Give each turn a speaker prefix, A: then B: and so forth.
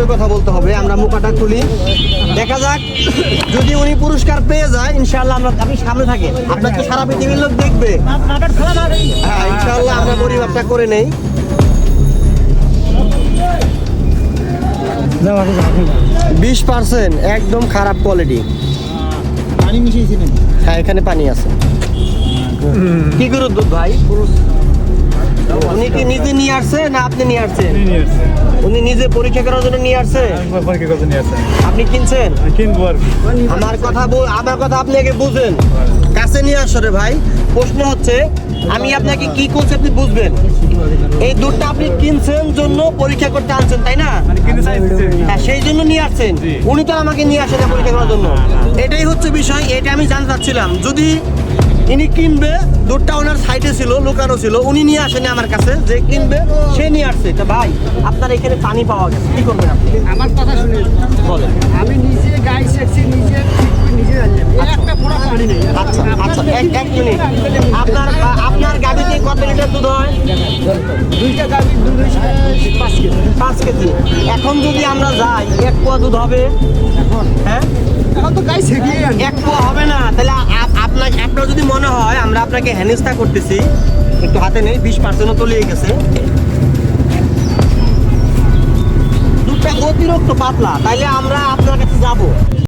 A: জোরে কথা বলতে হবে আমরা মুখাটা খুলি দেখা যাক যদি উনি পুরস্কার পেয়ে যায় ইনশাআল্লাহ আমরা আপনি সামনে থাকে আপনার তো সারা পৃথিবীর লোক দেখবে? হ্যাঁ ইনশাআল্লাহ আমরা পরিমাপটা করে নেই। বিশ পার্সেন্ট একদম খারাপ কোয়ালিটি।
B: পানি
A: হ্যাঁ এখানে পানি আছে। কি গরুর দুধ ভাই? উনি কি নিজে নিয়ে আসছে না আপনি নিয়ে আসছেন? উনি নিজে পরীক্ষা করার জন্য নিয়ে আসছে? আপনি কিনছেন?
C: কিনবো আর
A: আমার কথা আমার কথা আপনি আগে বুঝেন। কাছে নিয়ে আসো রে ভাই। প্রশ্ন হচ্ছে আমি আপনাকে কি করছি আপনি বুঝবেন? এই দুধটা আপনি কিনছেন জন্য পরীক্ষা করতে আনছেন তাই না?
C: চাইছি
A: হ্যাঁ সেই জন্য নিয়ে আসছেন। উনি তো আমাকে নিয়ে আসেন পরীক্ষা করার জন্য। এটাই হচ্ছে বিষয় এটা আমি জানতে চাচ্ছিলাম। যদি ইনি কিনবে দুধটা ওনার সাইডে ছিল লুকানো ছিল উনি নিয়ে আসেনি আমার কাছে যে কিনবে সে নিয়ে আসছে। তা ভাই আপনার এখানে পানি পাওয়া গেছে কি করবেন আপনি?
B: আমার কথা শুনে
A: বলেন।
B: আমি নিজে গাই শেখছি নিজে নিজে একটা ফোড়া পানি নেই।
A: আচ্ছা আচ্ছা এক এক মিনিট। আপনার আপনার গাড়িতে কত লিটার দুধ হয়?
B: দুইটা গাভীর দুধ পাঁচ কেজি।
A: পাঁচ কেজি। এখন যদি আমরা যাই এক পোয়া দুধ হবে?
B: এখন?
A: হ্যাঁ? আপনাকে হেনস্থা করতেছি। একটু হাতে নেই, বিশ পার্সেন্টও তলিয়ে গেছে। দুধটা অতিরিক্ত পাতলা, তাইলে আমরা আপনার কাছে যাব।